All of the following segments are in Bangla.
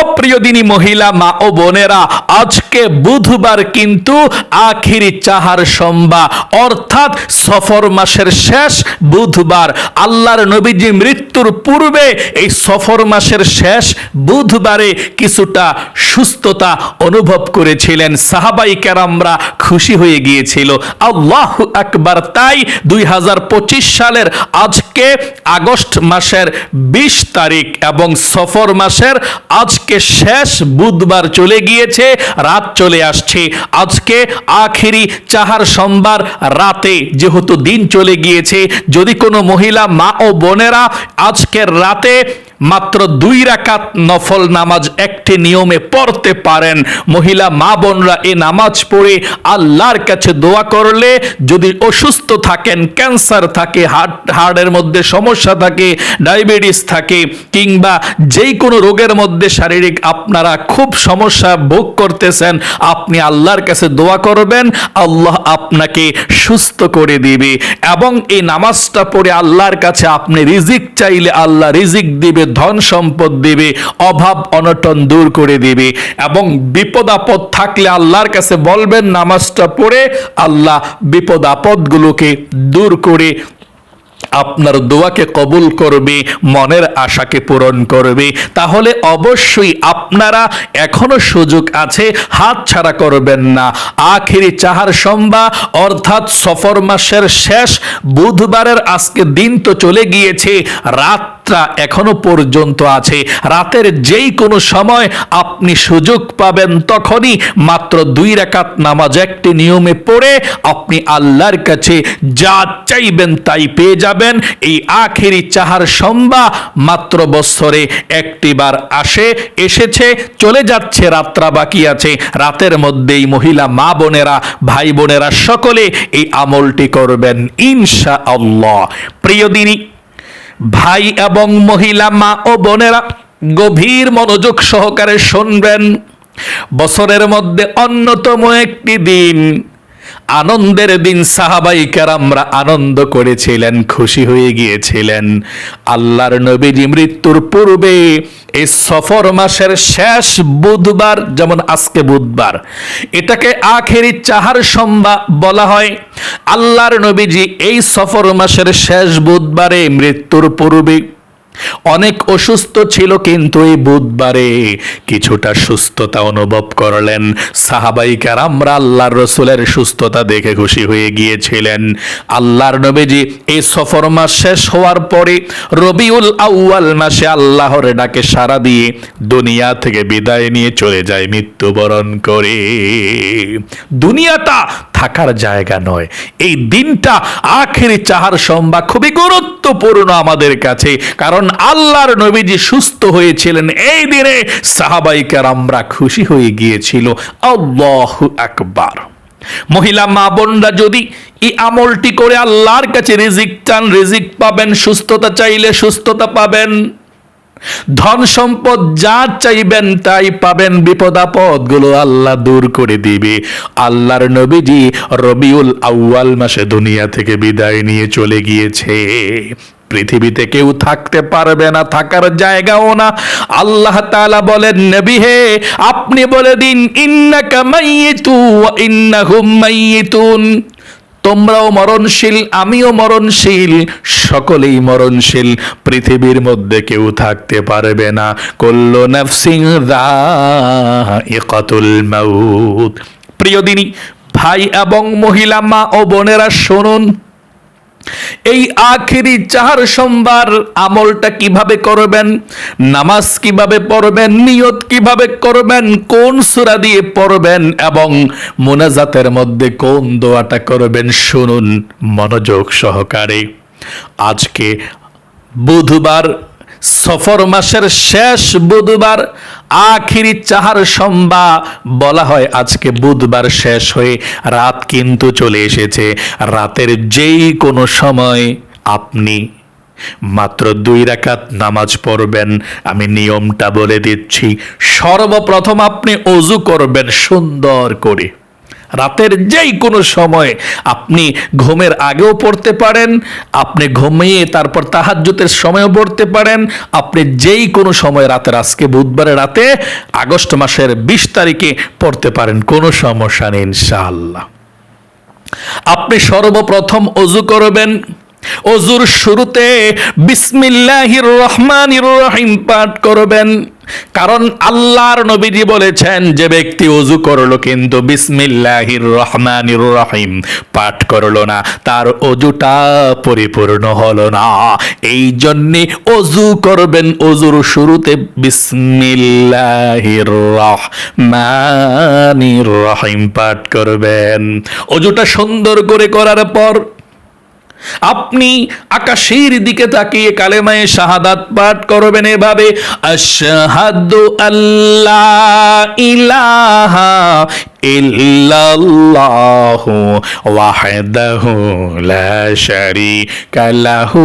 অপ্রিয় দিনী মহিলা মা ও বোনেরা, আজকে বুধবার কিন্তু আখিরি চাহার সম্বা অর্থাৎ সফর মাসের শেষ বুধবার। আল্লাহর নবীজি মৃত্যুর পূর্বে এই সফর মাসের শেষ বুধবারে কিছুটা সুস্থতা অনুভব করেছিলেন। সাহাবাই ক্যারামরা খুশি হয়ে গিয়েছিল। আল্লাহ আকবার, তাই দুই হাজার পঁচিশ সালের আজকে আগস্ট মাসের বিশ তারিখ এবং সফর মাসের আজকে শেষ বুধবার চলে গিয়েছে, রাত চলে আসছে। আজকে আখিরি চাহার সোমবার রাতে যেহেতু দিন চলে গিয়েছে, যদি কোনো মহিলা মা ও বোনেরা আজকের রাতে মাত্র দুই রাকাত নফল নামাজ একটি নিয়মে পড়তে পারেন। মহিলা, মা বোনরা এ নামাজ পড়ে আল্লাহর কাছে দোয়া করলে যদি অসুস্থ থাকেন, ক্যান্সার থাকে, হার্ট হার্টের মধ্যে সমস্যা থাকে, ডায়াবেটিস থাকে, কিংবা যেই কোনো রোগের মধ্যে শারীরিক আপনারা খুব সমস্যা ভোগ করতেছেন, আপনি আল্লাহর কাছে দোয়া করবেন, আল্লাহ আপনাকে সুস্থ করে দিবে। এবং এই নামাজটা পড়ে আল্লাহর কাছে আপনি রিজিক চাইলে আল্লাহ রিজিক দিবে ধন সম্পদ দিবে, অভাব অনটন দূর করে দিবে। এবং বিপদ আপদ থাকলে আল্লাহর কাছে বলবেন, নামাজটা পড়ে আল্লাহ বিপদ আপদগুলোকে দূর করে আপনার দোয়াকে কবুল করবে, মনের আশাকে পূরণ করবে। তাহলে অবশ্যই আপনারা এখনও সুযোগ আছে, হাত ছাড়া করবেন না। আখিরি চাহার সম্বা অর্থাৎ সফর মাসের শেষ বুধবারের আজকে দিন তো চলে গিয়েছে, রাত রাতটা এখনও পর্যন্ত আছে। রাতের যেই কোনো সময় আপনি সুযোগ পাবেন তখনই মাত্র দুই রাকাত নামাজ একটি নিয়মে পড়ে আপনি আল্লাহর কাছে যা চাইবেন তাই পেয়ে যাবেন। এই আখেরি চাহার সম্বা মাত্র বছরে একটিবার আসে, এসেছে, চলে যাচ্ছে, রাত্রা বাকি আছে। রাতের মধ্যেই মহিলা, মা বোনেরা, ভাই বোনেরা সকলে এই আমলটি করবেন ইনশা আল্লাহ প্রিয় দিনী ভাই এবং মহিলা, মা ও বোনেরা গভীর মনোযোগ সহকারে শুনবেন। বছরের মধ্যে অন্যতম একটি দিন। আনন্দের দিন সাহাবাই কেরামরা আনন্দ করেছিলেন, খুশি হয়ে গিয়েছিলেন। আল্লাহর নবীজি মৃত্যুর পূর্বে এই সফর মাসের শেষ বুধবার, যেমন আজকে বুধবার, এটাকে আখেরি চাহার সম্ভা বলা হয়। আল্লাহর নবীজি এই সফর মাসের শেষ বুধবারে মৃত্যুর পূর্বে অনেক অসুস্থ ছিল কিন্তু এই বুধবারে কিছুটা সুস্থতা অনুভব করলেন। সাহাবাই কারামরা আল্লাহর রসুলের সুস্থতা দেখে খুশি হয়ে গিয়েছিলেন। আল্লাহর নবীজি এই সফর মাস শেষ হওয়ার পরে রবিউল আউয়াল মাসে আল্লাহর ডাকে সারা দিয়ে দুনিয়া থেকে বিদায় নিয়ে চলে যায় মৃত্যুবরণ করে। দুনিয়াটা থাকার জায়গা নয়। এই দিনটা আখেরি চাহার সম্বা খুবই গুরুত্বপূর্ণ আমাদের কাছে। কারণ আল্লাহর নবীজি সুস্থ হয়েছিলেন। এই দিনে সাহাবাইকার আমরা খুশি হয়ে গিয়েছিল। আল্লাহ আকবার। মহিলা মা বোনরা যদি এই আমলটি করে আল্লাহর কাছে রিজিক চান, রিজিক পাবেন, সুস্থতা চাইলে সুস্থতা পাবেন। ধন সম্পদ যা চাইবেন তাই পাবেন বিপদ আপদগুলো আল্লাহ দূর করে দিবে। আল্লাহর নবীজি রবিউল আউয়াল মাসে দুনিয়া থেকে বিদায় নিয়ে চলে গিয়েছে। পৃথিবীতে কেউ থাকতে পারবে না, থাকার জায়গাও না। আল্লাহ তাআলা বলেন, নবী হে, আপনি বলে দিন, ইন্নাকা মাইয়িতু ওয়া ইন্নাহুম মাইয়িতুন। তোমরাও মরণশীল, আমিও মরণশীল, সকলেই মরণশীল। পৃথিবীর মধ্যে কেউ থাকতে পারবে না। কল্ল নাফসিং রাইকাতুল মাউত। প্রিয় দিনী, ভাই এবং মহিলা, মা ও বোনেরা, শুনুন। এই আখেরি চার সোমবার আমলটা কীভাবে করবেন? নামাজ কীভাবে পড়বেন? নিয়ত কীভাবে করবেন? কোন সূরা দিয়ে পড়বেন? এবং মোনাজাতের মধ্যে কোন দোয়াটা করবেন? শুনুন মনোযোগ সহকারে। আজকে বুধবার সফর মাসের শেষ বুধবার আখিরি চাহার সম্বা বলা হয় আজকে বুধবার শেষ হয়ে রাত কিন্তু চলে এসেছে। রাতের যেই কোনো সময় আপনি মাত্র দুই রাকাত নামাজ পড়বেন, আমি নিয়মটা বলে দিচ্ছি। সর্বপ্রথম আপনি অজু করবেন সুন্দর করে। রাতের যেই কোনো সময় আপনি ঘুমের আগেও পড়তে পারেন, আপনি ঘুমিয়ে তারপর তাহাজ্জুতের সময়ও পড়তে পারেন, আপনি যেই কোনো সময় রাতের আজকে বুধবারের রাতে আগস্ট মাসের বিশ তারিখে পড়তে পারেন, কোনো সমস্যা নেই ইনশাআল্লাহ। আপনি সর্বপ্রথম অজু করবেন। অজুর শুরুতে বিসমিল্লাহির রহমানির রহিম পাঠ করবেন। কারণ আল্লাহর নবীজি বলেছেন, যে ব্যক্তি অজু করল কিন্তু বিসমিল্লাহির রহমানির রহিম, পাঠ করল না, তার অজুটা পরিপূর্ণ হলো না। এই জন্যে অজু করবেন অজুর শুরুতে বিসমিল্লাহির রহমানির রহিম পাঠ করবেন। অজুটা সুন্দর করে করার পর আপনি আকাশের দিকে তাকিয়ে কালেমায়ে শাহাদাত পাঠ করবেন এভাবে আশহাদু আল্লাহ ইলাহা ইল্লাল্লাহু ওয়াহদাহু লা শারীকা লাহু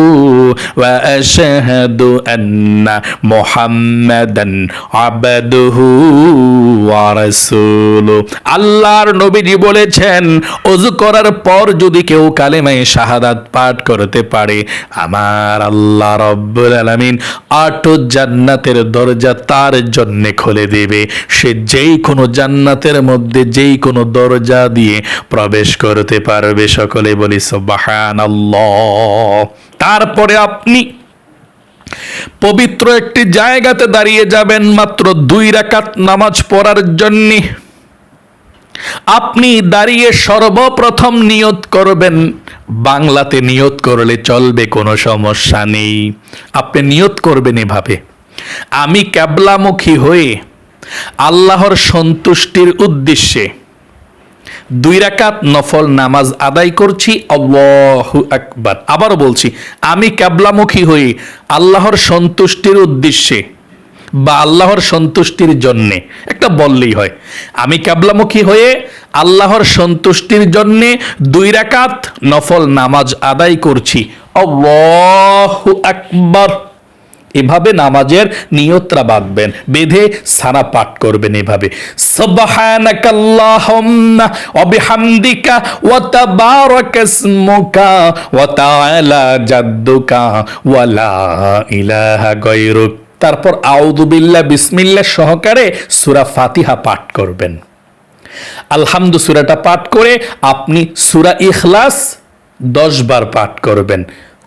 ওয়া আশহাদু আন্না মুহাম্মাদান আবদুহু ওয়া রাসূলুহু আল্লাহর নবীজি বলেছেন ওযু করার পর যদি কেউ কালেমায়ে শাহাদাত পাঠ করতে পারে, আমার আল্লাহ রব্বুল আলামিন আট জান্নাতের দরজা তার জন্য খুলে দেবে। সে যেই কোনো জান্নাতের মধ্যে যেই কোনো দরজা দিয়ে প্রবেশ করতে পারবে সকলে বলি, সুবহানাল্লাহ। তারপরে আপনি পবিত্র একটি জায়গাতে দাঁড়িয়ে যাবেন মাত্র দুই রাকাত নামাজ পড়ার জন্যে। আপনি দাঁড়িয়ে সর্বপ্রথম নিয়ত করবেন, বাংলাতে নিয়ত করলে চলবে কোনো সমস্যা নেই। আপনি নিয়ত করবেন এভাবে। আমি ক্যাবলামুখী হয়ে আল্লাহর সন্তুষ্টির উদ্দেশ্যে দুই রাকাত নফল নামাজ আদায় করছি, আল্লাহু আকবার। আবারও বলছি, আমি ক্যাবলামুখী হয়ে আল্লাহর সন্তুষ্টির উদ্দেশ্যে বা আল্লাহর সন্তুষ্টির জন্যে। একটা বললেই হয়, আমি ক্যাবলামুখী হয়ে আল্লাহর সন্তুষ্টির জন্যে দুই রাকাত নফল নামাজ আদায় করছি, আল্লাহু আকবার। এভাবে নামাজের নিয়তরা বাঁধবেন, বেঁধে সারা পাঠ করবেন এভাবে। তারপর আউযু বিল্লাহ, বিসমিল্লাহ সহকারে সুরা ফাতিহা পাঠ করবেন। আলহামদু সূরাটা পাঠ করে আপনি সুরা ইখলাস দশ বার পাঠ করবেন।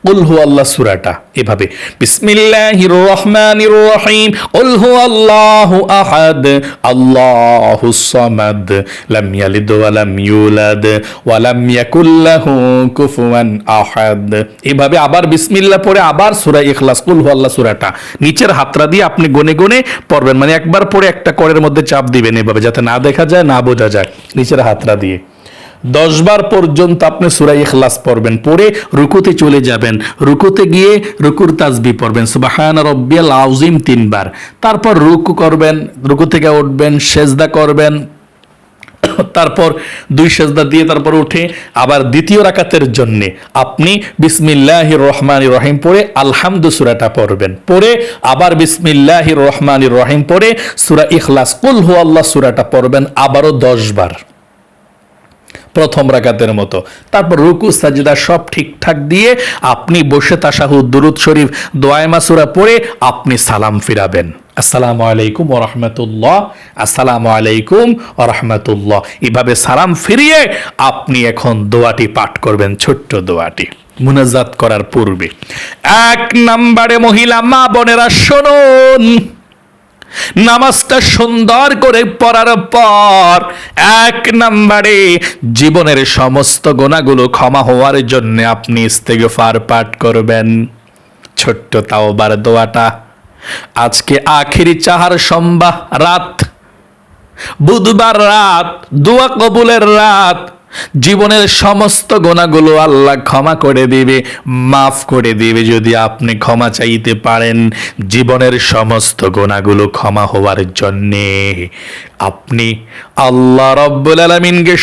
কুল হু আল্লাহ সুরাটা এভাবে, বিসমিল্লাহির রহমানির রহিম। আল্লাহু আহাদ। আল্লাহুস সামাদ। লাম ইয়ালিদ ওয়া লাম ইউলাদ। ওয়া লাম ইয়াকুল লাহু কুফুয়ান আহাদ। এভাবে আবার বিসমিল্লাহ পড়ে আবার সূরা ইখলাস কুল হু আল্লাহ সুরাটা। নিচের হাতরা দিয়ে আপনি গনে গনে পড়বেন। মানে একবার পড়ে একটা করের মধ্যে চাপ দিবেন এভাবে, যাতে না দেখা যায়, না বোঝা যায়। নিচের হাতরা দিয়ে। দশবার পর্যন্ত আপনি সুরাই ইখলাস পড়বেন পরে রুকুতে চলে যাবেন। রুকুতে গিয়ে রুকুর তাজবি পড়বেন, সুবাহান রব্বিয়াল আউজিম তিনবার। তারপর রুকু করবেন, রুকু থেকে উঠবেন, সেজদা করবেন, তারপর দুই সেজদা দিয়ে তারপর উঠে আবার দ্বিতীয় রাকাতের জন্যে আপনি বিসমিল্লাহ রহমান রহিম পড়ে আলহামদু সুরাটা পড়বেন। পড়ে আবার বিসমিল্লাহ রহমান রহিম পড়ে সুরা ইখলাস, কুল হু আল্লাহ সুরাটা পড়বেন আবারও দশ বার প্রথম রাকাতের মতো। তারপর রুকু, সাজদা সব ঠিকঠাক দিয়ে আপনি বসে তাসাহুদ দুরুদ শরীফ দোয়ায় মাসুরা পড়ে আপনি সালাম ফিরাবেন। আসসালামু আলাইকুম ও রহমতুল্লাহ, আসসালামু আলাইকুম ও রহমতুল্লাহ। এভাবে সালাম ফিরিয়ে আপনি এখন দোয়াটি পাঠ করবেন, ছোট্ট দোয়াটি। মুনাজাত করার পূর্বে। এক নম্বরে মহিলা মা বোনেরা শুনুন। নামাজটা সুন্দর করে পড়ার পর এক নম্বরে জীবনের সমস্ত গোনাগুলো ক্ষমা হওয়ার জন্য আপনি ইস্তেগফার পাঠ করবেন। ছোট্ট তাওবার দোয়াটা। আজকে আখিরি চাহার সম্বাহ রাত। বুধবার রাত, দোয়া কবুলের রাত। জীবনের সমস্ত গোনাগুলো আল্লাহ ক্ষমা করে দিবে, মাফ করে দিবে। যদি আপনি ক্ষমা চাইতে পারেন, জীবনের সমস্ত গোনাগুলো ক্ষমা হওয়ার জন্যে। আপনি আল্লাহ রব্বুল আলমিনকে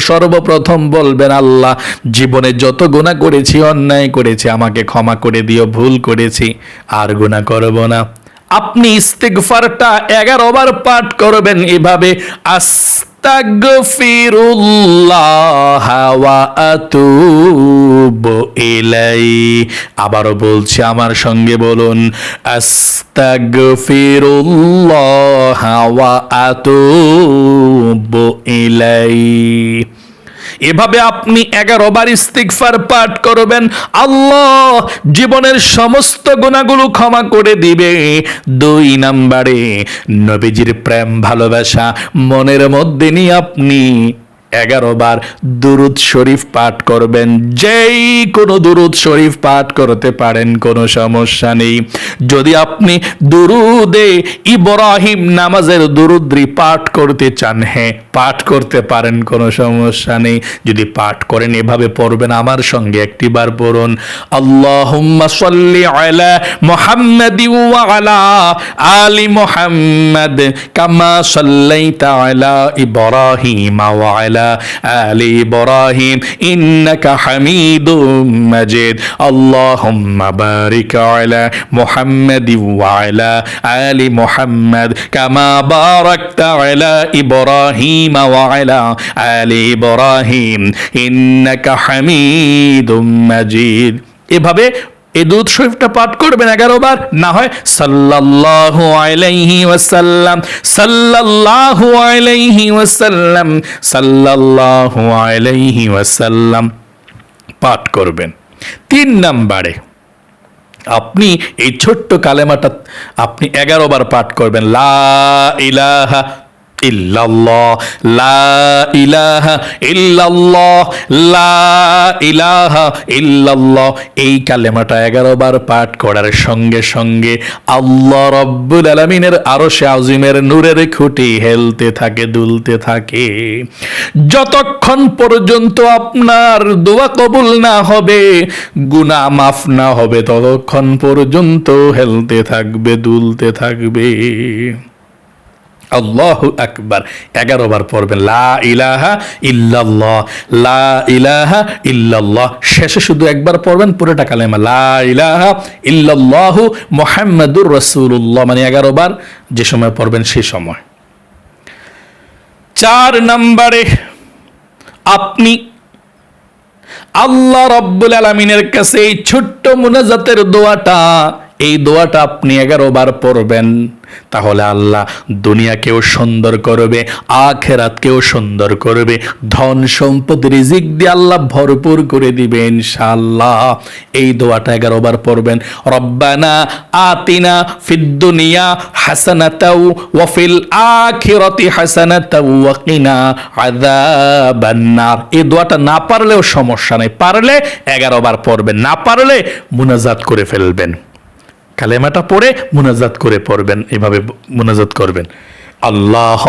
সর্বপ্রথম বলবেন, আল্লাহ, জীবনে যত গুণা করেছি, অন্যায় করেছি, আমাকে ক্ষমা করে দিও, ভুল করেছি, আর গুণা করব না। আপনি ইস্তেগফারটা এগারো বার পাঠ করবেন এভাবে। আস আস্তাগফিরুল্লাহ ওয়া আতুবু ইলাই আবারও বলছি আমার সঙ্গে বলুন আস্তাগফিরুল্লাহ ওয়া আতুবু ইলাই এভাবে আপনি এগারো বার ইস্তিগফার পাঠ করবেন, আল্লাহ জীবনের সমস্ত গুণাগুলো ক্ষমা করে দিবে। দুই নাম্বারে, নবীজির প্রেম, ভালোবাসা, মনের মধ্যে নিয়ে আপনি এগারো বার দুরুদ শরীফ পাঠ করবেন। যেই কোনো দুরুদ শরীফ পাঠ করতে পারেন, কোনো সমস্যা নেই। যদি আপনি দুরুদে ইব্রাহিম নামাজের দুরুদ্রি পাঠ করতে চান হ্যাঁ পাঠ করতে পারেন, কোনো সমস্যা নেই। যদি পাঠ করেন, এভাবে পড়বেন। আমার সঙ্গে একটিবার পড়ুন। আল্লাহুম্মা সাল্লি আলা মুহাম্মাদি ওয়া আলা আলি মুহাম্মাদ কামা সাল্লাইতা আলা ইব্রাহিম ওয়া আলা আলি ইব্রাহিম ইন্নাকা হামিদুম মাজিদ। আল্লাহুম্মা বারিক আলা মুহাম্মাদি ওয়া আলা আলি মুহাম্মাদ কামা বারাকতা আলা ইব্রাহিম। ওয়া আলা আলি ইব্রাহিম, ইন্নাকা হামিদুম মাজিদ। এভাবে এই দুধ শরীফটা পাঠ করবেন এগারো বার, না হয় আলাইহি ওয়াসাল্লাম আলাইহি ওয়াসাল্লাম আলাইহি ওয়াসাল্লাম পাঠ করবেন। তিন নাম্বারে, আপনি এই ছোট্ট কালেমাটা আপনি এগারো বার পাঠ করবেন, লা ইলাহা ইল্লাল্লাহ, লা ইলাহা ইল্লাল্লাহ, লা ইলাহা ইল্লাল্লাহ। এই কালেমাটা এগারো বার পাঠ করার সঙ্গে সঙ্গে আল্লাহ রব্বুল আলমিনের আরও সে আজিমের নূরের খুঁটি হেলতে থাকে, দুলতে থাকে। যতক্ষণ পর্যন্ত আপনার দোয়া কবুল না হবে, গুনাহ মাফ না হবে, ততক্ষণ পর্যন্ত হেলতে থাকবে, দুলতে থাকবে। আল্লাহ আকবার। এগারো বার পড়বেন ইল্লাল্লাহ শেষে শুধু একবার পড়বেন, পুরোটা কালেমা মুহাম্মাদুর রাসূলুল্লাহ। মানে এগারো বার যে সময় পড়বেন সেই সময়। চার নম্বরে, আপনি আল্লাহ রব্বুল আলমিনের কাছে এই ছোট্ট মুনাজাতের দোয়াটা এই দোয়াটা আপনি এগারো বার পড়বেন, তাহলে আল্লাহ দুনিয়াকেও সুন্দর করবে, আখেরাতকেও সুন্দর করবে, ধন সম্পদ, রিজিক দিয়ে আল্লাহ ভরপুর করে দিবে ইনশাআল্লাহ। এই দোয়াটা এগারো বার পড়বেন, রব্বানা আতিনা ফিদ্দুনিয়া হাসানাতাও ওয়াফিল আখিরাতি হাসানাতাও ওয়াকিনা আযাবান্নার এই দোয়াটা না পারলেও সমস্যা নেই, পারলে এগারো বার পড়বেন, না পারলে মুনাজাত করে ফেলবেন। কালেমাটা পড়ে মোনাজাত করে পড়বেন এভাবে মোনাজাত করবেন। আল্লাহ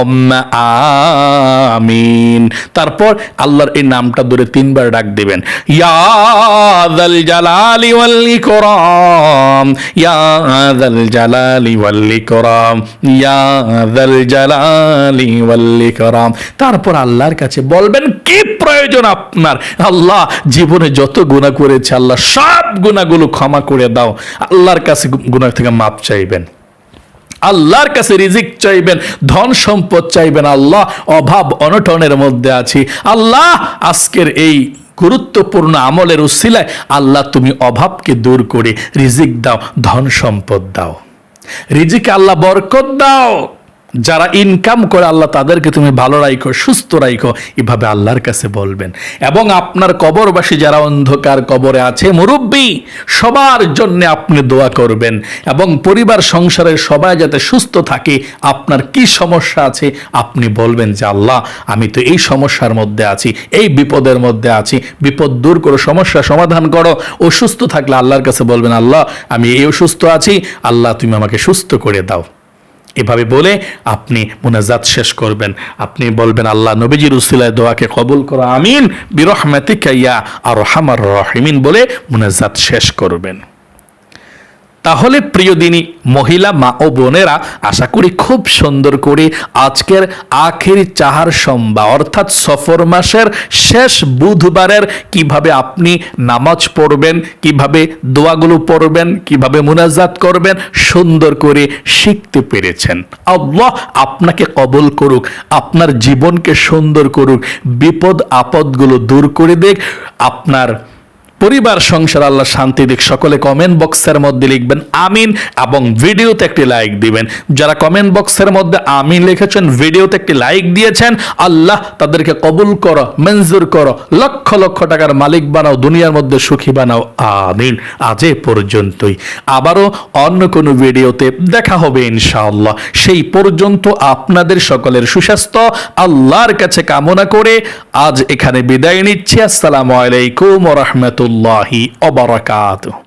আমিন। তারপর আল্লাহর এই নামটা ধরে তিনবার ডাক দিবেন। ইয়াদাল জালালি ওয়াল ইকরাম। ইয়াদাল জালালি ওয়াল ইকরাম। ইয়াদাল জালালি ওয়াল ইকরাম। তারপর আল্লাহর কাছে বলবেন, কি প্রয়োজন আপনার? আল্লাহ, জীবনে যত গুনাহ করেছে, আল্লাহ সব গুনাহগুলো ক্ষমা করে দাও। আল্লাহর কাছে গুনাহ থেকে মাপ চাইবেন। আল্লাহর কাছে রিজিক চাইবেন, ধন সম্পদ চাইবেন আল্লাহ, অভাব অনটনের মধ্যে আছি। আল্লাহ, আজকের এই গুরুত্বপূর্ণ আমলের উসিলায় আল্লাহ তুমি অভাবকে দূর করে রিজিক দাও, ধন সম্পদ দাও। রিজিকে আল্লাহ বরকত দাও। যারা ইনকাম করে আল্লাহ তাদেরকে তুমি ভালো রাখো সুস্থ রাখো এভাবে আল্লাহর কাছে বলবেন। এবং আপনার কবরবাসী যারা অন্ধকার কবরে আছে, মুরব্বী, সবার জন্য আপনি দোয়া করবেন। এবং পরিবার, সংসারের সবাই যাতে সুস্থ থাকে, আপনার কি সমস্যা আছে, আপনি বলবেন যে, আল্লাহ, আমি তো এই সমস্যার মধ্যে আছি, এই বিপদের মধ্যে আছি, বিপদ দূর করো, সমস্যা সমাধান করো। অসুস্থ থাকলে আল্লাহর কাছে বলবেন, আল্লাহ, আমি এই অসুস্থ আছি, আল্লাহ, তুমি আমাকে সুস্থ করে দাও। এভাবে বলে আপনি মোনাজাত শেষ করবেন। আপনি বলবেন, আল্লাহ নবীজির উসিলায় দোয়াকে কবুল করো, আমিন। বিরহমাতিকা ইয়া আর রহমার রহিমিন বলে মোনাজাত শেষ করবেন। তাহলে প্রিয় দিনী, মহিলা মা ও বোনেরা, আশা করি খুব সুন্দর করে আজকের আখের চাহার সম্বা, অর্থাৎ সফর মাসের শেষ বুধবারের কীভাবে আপনি নামাজ পড়বেন, কীভাবে দোয়াগুলো পড়বেন, কীভাবে মুনাজাত করবেন, সুন্দর করে শিখতে পেরেছেন। আল্লাহ আপনাকে কবল করুক, আপনার জীবনকে সুন্দর করুক, বিপদ আপদগুলো দূর করে দেখ আপনার পরিবার, সংসার, আল্লাহ শান্তি দিক। সকলে কমেন্ট বক্সের মধ্যে লিখবেন আমিন এবং ভিডিওতে একটি লাইক দিবেন। যারা কমেন্ট বক্সের মধ্যে আমিন লিখেছেন, ভিডিওতে একটি লাইক দিয়েছেন, আল্লাহ তাদেরকে কবুল করো, মঞ্জুর করো। লক্ষ লক্ষ টাকার মালিক বানাও, দুনিয়ার মধ্যে সুখী বানাও। আমিন। আজ এ পর্যন্তই। আবারও অন্য কোনো ভিডিওতে দেখা হবে ইনশাআল্লাহ। সেই পর্যন্ত আপনাদের সকলের সুস্বাস্থ্য, আল্লাহর কাছে কামনা করে আজ এখানে বিদায় নিচ্ছি। আসসালামু আলাইকুম রহমতুল্লাহি। الله وبركاته.